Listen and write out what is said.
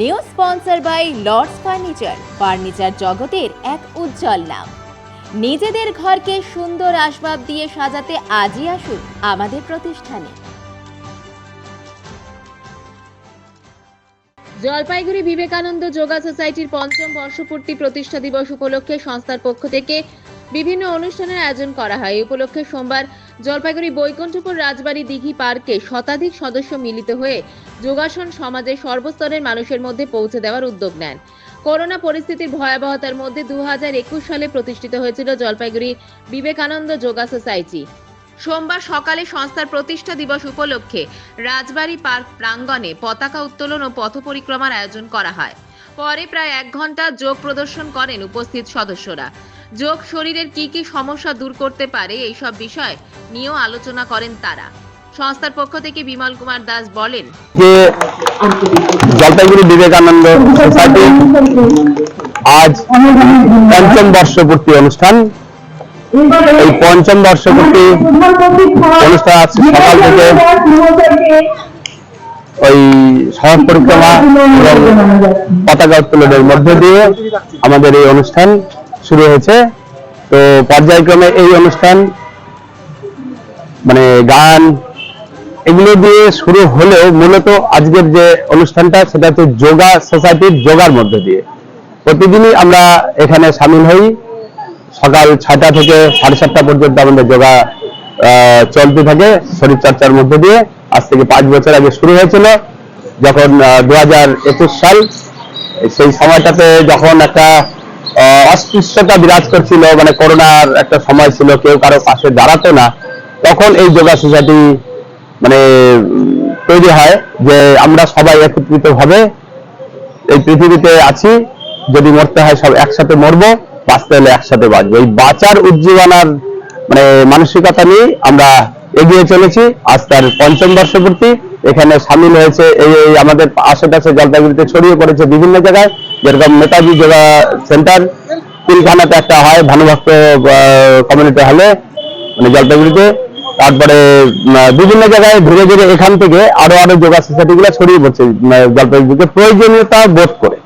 New sponsor by Lords furniture. Furniture জগতের এক উজ্জ্বল নাম। নিজেদের ঘরকে সুন্দর আসবাব দিয়ে সাজাতে আজই আসুন আমাদের প্রতিষ্ঠানে। জলপাইগুড়ি বিবেকানন্দ যোগা সোসাইটির পঞ্চম বর্ষপূর্তি প্রতিষ্ঠা দিবস উপলক্ষে সংস্থার পক্ষ থেকে বিভিন্ন অনুষ্ঠানের আয়োজন করা হয়। উপলক্ষে সোমবার জলপাইগুড়ি বৈকুণ্ঠপুর রাজবাড়ী দিঘি পার্কে শতাধিক সদস্য মিলিত হয়ে যোগাসন সমাজের সর্বস্তরের মানুষের মধ্যে পৌঁছে দেওয়ার উদ্যোগ নেন। করোনা পরিস্থিতির ভয়াবহতার মধ্যে দুহাজার একুশ সালে প্রতিষ্ঠিত হয়েছিল জলপাইগুড়ি বিবেকানন্দ যোগা সোসাইটি। সোমবার সকালে সংস্থার প্রতিষ্ঠা দিবস উপলক্ষে রাজবাড়ী পার্ক প্রাঙ্গণে পতাকা উত্তোলন ও পথ পরিক্রমার আয়োজন করা হয়। পরে প্রায় এক ঘণ্টা যোগ প্রদর্শন করেন উপস্থিত সদস্যরা। যোগ শরীরের কি কি সমস্যা দূর করতে পারে এইসব বিষয় নিয়েও আলোচনা করেন তারা। সংস্থার পক্ষ থেকে বিমল কুমার দাস বলেন, যে জলপাইগুড়ি বিবেকানন্দ সোসাইটি আজ পঞ্চম বর্ষপূর্তি অনুষ্ঠান। এই পঞ্চম বর্ষপূর্তি অনুষ্ঠান আজ সকাল থেকে ওই সড়ক পরিক্রমা এবং পতাকা উত্তোলনের মধ্য দিয়ে আমাদের এই অনুষ্ঠান শুরু হয়েছে। তো পর্যায়ক্রমে এই অনুষ্ঠান মানে গান, এগুলো দিয়ে শুরু হলেও মূলত আজকের যে অনুষ্ঠানটা, সেটা হচ্ছে যোগা সোসাইটির যোগার মধ্য দিয়ে। প্রতিদিনই আমরা এখানে সামিল হই। সকাল ছয়টা থেকে সাড়ে সাতটা পর্যন্ত আমাদের যোগা চলতে থাকে শরীর চর্চার মধ্য দিয়ে। আজ থেকে পাঁচ বছর আগে শুরু হয়েছিল। যখন দু হাজার একুশ সাল, সেই সময়টাতে যখন একটা অস্পৃশ্যতা বিরাজ করছিল মানে করোনার একটা সময় ছিল, কেউ কারও পাশে দাঁড়াতো না। তখন এই যোগা সোসাইটি মানে তৈরি হয় যে আমরা সবাই একত্রিত ভাবে এই পৃথিবীতে আছি, যদি মরতে হয় সব একসাথে মরবো, বাঁচতে হলে একসাথে বাঁচবো। এই বাঁচার উজ্জীবনার মানে মানসিকতা নিয়ে আমরা এগিয়ে চলেছি। আজ তার পঞ্চম বর্ষপূর্তি। এখানে সামিল হয়েছে এই আমাদের আশেপাশে জলপাইগুড়িতে ছড়িয়ে পড়েছে বিভিন্ন জায়গায়। যেরকম নেতাজি যোগা সেন্টার কুলখানাতে একটা হয় ভানুভক্ত কমিউনিটি হলে মানে জলপাইগুড়িতে। তারপরে বিভিন্ন জায়গায় ধীরে ধীরে এখান থেকে আরও আরও যোগা সোসাইটি গুলো ছড়িয়ে পড়ছে জলপাইগুড়িতে প্রয়োজনীয়তা বোধ করে।